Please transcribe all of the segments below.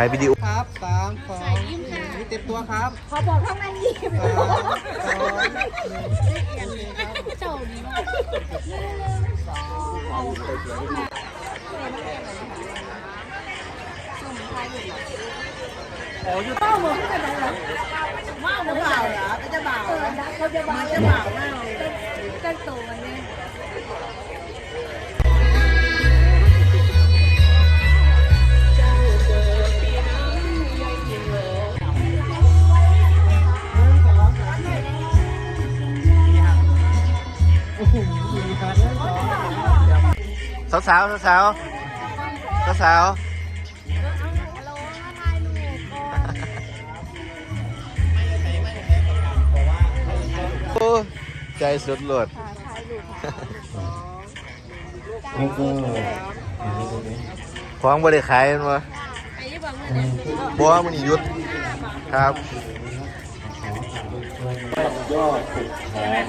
ถ่ายวิดีโอครับสามสองหนึ่งนี่เต็มตัวครับขอบอกข้างในยิ้มสามสองหนึ่งเจ้าดีมากอ๋ออยู่เป้าหมดที่ไหนเหรอว้าวเปล่าเหรอก็จะเปล่าเขาจะเปล่าจะเปล่ามากกันโตวันนี้ สาวสาวสาวสาวสาวโอ้ใจสุดหลดแล้วก็ของบริขายมันวะบัวมันหยุดครับยอดสุดแขน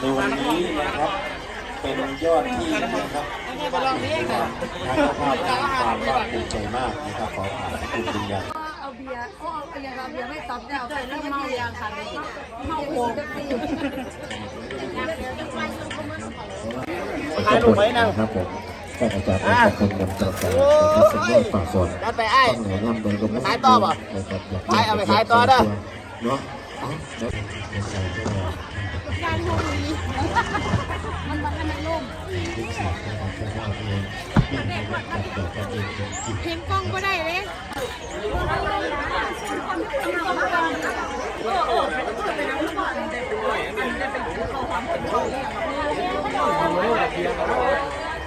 ในวันนี้นะครับ เป็นยอดที่นะครับทางเจ้าภาพความภาคภูมิใจมากนะครับขอขอบคุณเป็นอย่างเอาเบียร์เอาเอาอย่างเอาเบียร์ไม่ตอบเนี่ยเอาไปแล้วเมาอย่างค่ะเมาโหงถ่ายรูปไว้นะครับผมก็อาจารย์ขอบคุณนำต่อสายนะครับสำหรับฝากสอนนัดไปไอ้ต้องไหนนำโดยกรมขายต่อป่ะนะครับอยากขายเอาไปขายต่อเด้อเนาะ เอาเนาะเอาใส่เข้ามาการทำนี้มันบอกให้มันล่มทุกสิ่งนะครับเจ้าภาพเองที่มีการจัดต่อกนเองเป็นกิจเพลงกล้องก็ได้เลย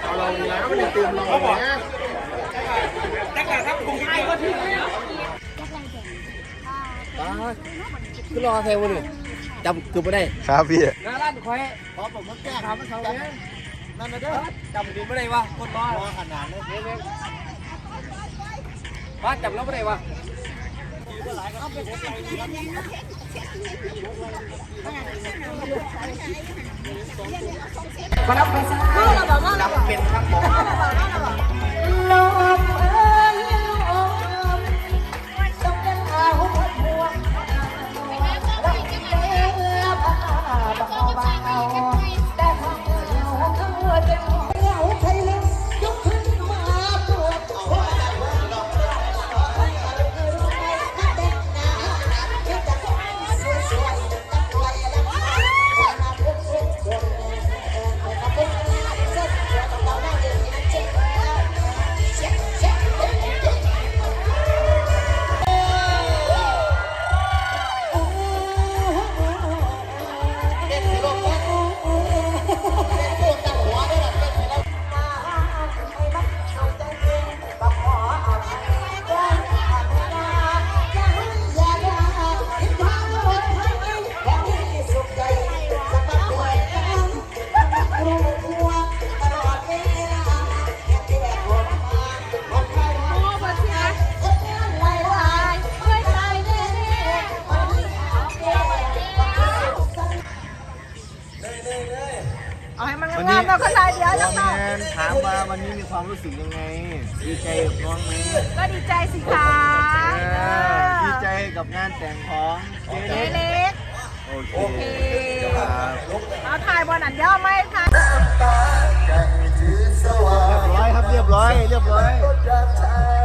เอาเราแล้ว มันจะตื่นลงนะคือรอใส่บุหรี่จำคือไม่ได้ครับพี่งานร้านคอยขอผมมาแก้ถามมันเขาเลยนั่นนะเด้อจำดีไม่ได้วะคนรอรอขนาดนี้เว้ยว่าจำแล้วไม่ได้วะลม เอาให้มันงามๆเราขนาดเดียวแล้วเนาะแมนถามว่าวันนี้มีความรู้สึกยังไง ดีใจกับน้องไหมก็ดีใจสิคะเออดีใจกับงานแต่งของเจเจเล็กเล็กโอเคครับเอาถ่ายบอลอันเดียวไม่ถ่ายเรียบร้อยครับเรียบร้อยเรียบร้อย